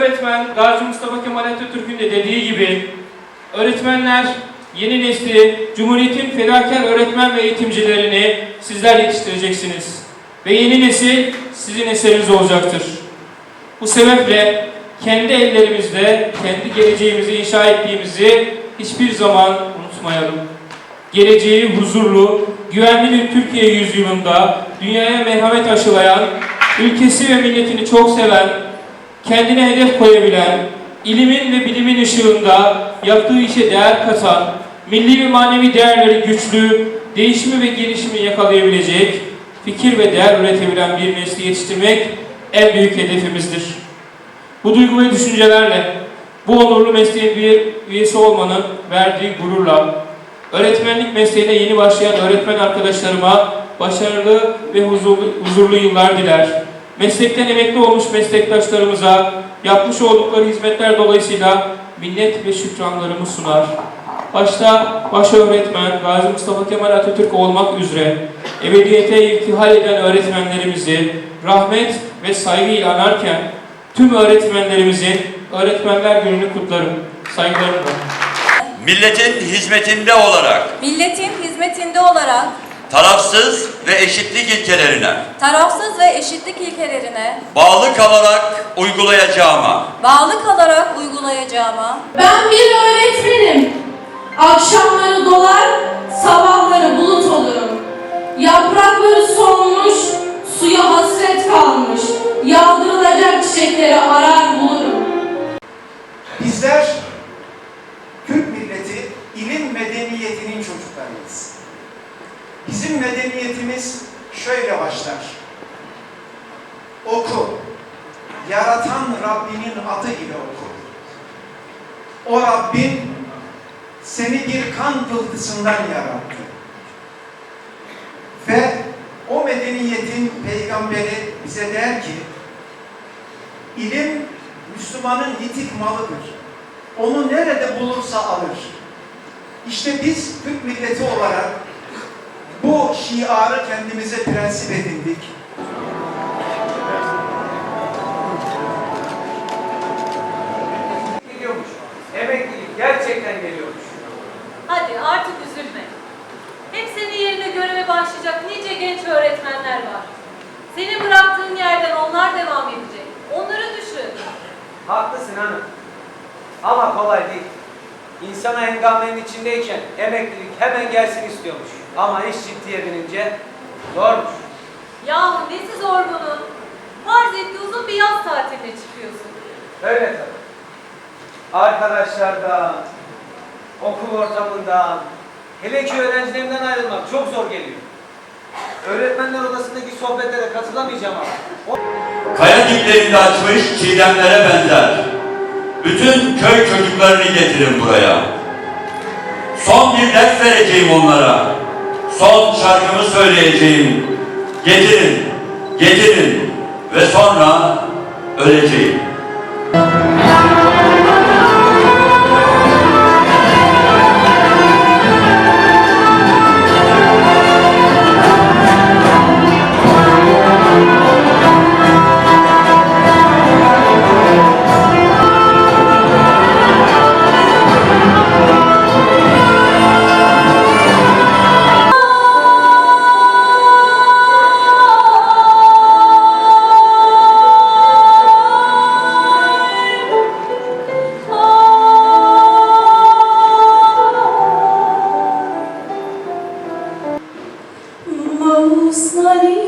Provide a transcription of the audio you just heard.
Öğretmen Gazi Mustafa Kemal Atatürk'ün de dediği gibi öğretmenler yeni nesli Cumhuriyet'in fedakar öğretmen ve eğitimcilerini sizler yetiştireceksiniz. Ve yeni nesil sizin eseriniz olacaktır. Bu sebeple kendi ellerimizle kendi geleceğimizi inşa ettiğimizi hiçbir zaman unutmayalım. Geleceği huzurlu, güvenli bir Türkiye yüzyılında dünyaya merhamet aşılayan, ülkesi ve milletini çok seven, kendine hedef koyabilen, ilimin ve bilimin ışığında yaptığı işe değer katan, milli ve manevi değerleri güçlü, değişimi ve gelişimi yakalayabilecek, fikir ve değer üretebilen bir nesli yetiştirmek en büyük hedefimizdir. Bu duygu ve düşüncelerle, bu onurlu mesleğin bir üyesi olmanın verdiği gururla, öğretmenlik mesleğine yeni başlayan öğretmen arkadaşlarıma başarılı ve huzurlu, huzurlu yıllar diler. Meslekten emekli olmuş meslektaşlarımıza yapmış oldukları hizmetler dolayısıyla minnet ve şükranlarımı sunar. Başta baş öğretmen Gazi Mustafa Kemal Atatürk olmak üzere ebediyete irtihal eden öğretmenlerimizi rahmet ve saygıyla anarken tüm öğretmenlerimizin Öğretmenler Günü'nü kutlarım. Saygılarımla. Milletin hizmetinde olarak Milletin hizmetinde olarak tarafsız ve eşitlik ilkelerine tarafsız ve eşitlik ilkelerine bağlı kalarak uygulayacağıma bağlı kalarak uygulayacağıma Ben bir öğretmenim. Akşamları dolar, sabahları bulut olurum. Yaprakları solmuş, suya hasret kalmış. Yağdırılacak çiçekleri arar Medeniyetimiz şöyle başlar. Oku. Yaratan Rabbinin adı ile oku. O Rabbin seni bir kan pıhtısından yarattı. Ve o medeniyetin peygamberi bize der ki, ilim Müslümanın yitik malıdır. Onu nerede bulursa alır. İşte biz Türk milleti olarak bu şiarı kendimize prensip edindik. geliyormuş. Emeklilik gerçekten geliyormuş. Hadi artık üzülme. Hep senin yerine göreve başlayacak nice genç öğretmenler var. Seni bıraktığın yerden onlar devam edecek. Onları düşün. Haklısın hanım. Ama kolay değil. İnsana hengamenin içindeyken emeklilik hemen gelsin istiyormuş. Ama iş ciddiye binince zormuş. Yahu nesi zor bunun? Farz et ki uzun bir yaz tatiline çıkıyorsun. Öyle tabii. Arkadaşlardan, okul ortamından, hele ki öğrencilerimden ayrılmak çok zor geliyor. Öğretmenler odasındaki sohbetlere katılamayacağım ama. O- kaya diplerinde açmış çiğdemlere benzer. Bütün köy çocuklarını getirin buraya. Son bir ders vereceğim onlara. Son şarkımı söyleyeceğim. Getirin, getirin ve sonra öleceğim. Jerusalem